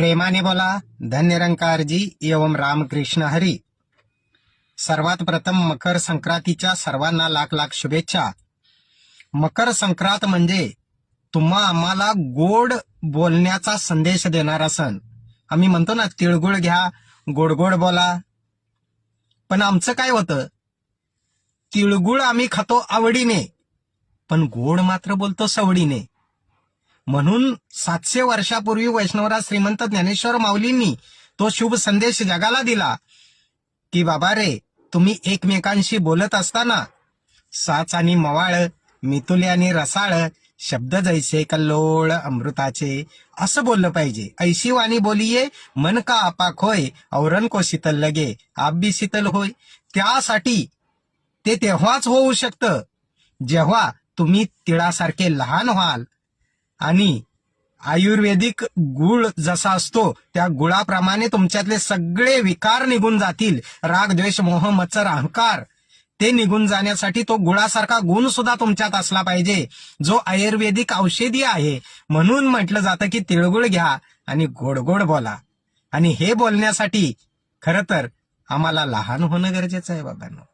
प्रेमाने बोला धन्यरंकारजी एवं रामकृष्ण हरी. सर्वात प्रथम मकर संक्रांतीच्या सर्वांना लाख लाख शुभेच्छा. मकर संक्रांत म्हणजे तुम्हा आम्हाला गोड बोलण्याचा संदेश देणारा सण. आम्ही म्हणतो ना तिळगुळ घ्या गोड गोड बोला. पण आमचं काय होतं? तिळगुळ आम्ही खातो आवडीने. पण गोड मात्र बोलतो सवडीने. म्हणून सातशे वर्षापूर्वी वैष्णवराज श्रीमंत ज्ञानेश्वर माऊलींनी तो शुभ संदेश जगाला दिला की बाबा रे तुम्ही एकमेकांशी बोलत असताना साच आणि मवाळ मितुले आणि रसाळ शब्द जैसे कल्लोळ अमृताचे असं बोललं पाहिजे. ऐशी वाणी बोलिये मन का आपाक होय औरणको शीतल लगे आप बी शीतल होय. त्यासाठी ते तेव्हाच होऊ शकतं जेव्हा तुम्ही तिळासारखे लहान व्हाल. आणि आयुर्वेदिक गुळ जसा असतो त्या गुळाप्रमाणे तुमच्यातले सगळे विकार निघून जातील. राग द्वेष मोह मत्सर अहंकार ते निघून जाण्यासाठी तो गुळासारखा गुण सुद्धा तुमच्यात असला पाहिजे. जो आयुर्वेदिक औषधी आहे. म्हणून म्हटलं जातं की तिळगुळ घ्या आणि गोड गोड बोला. आणि हे बोलण्यासाठी खरं तर आम्हाला लहान होणं गरजेचं आहे बाबांनो.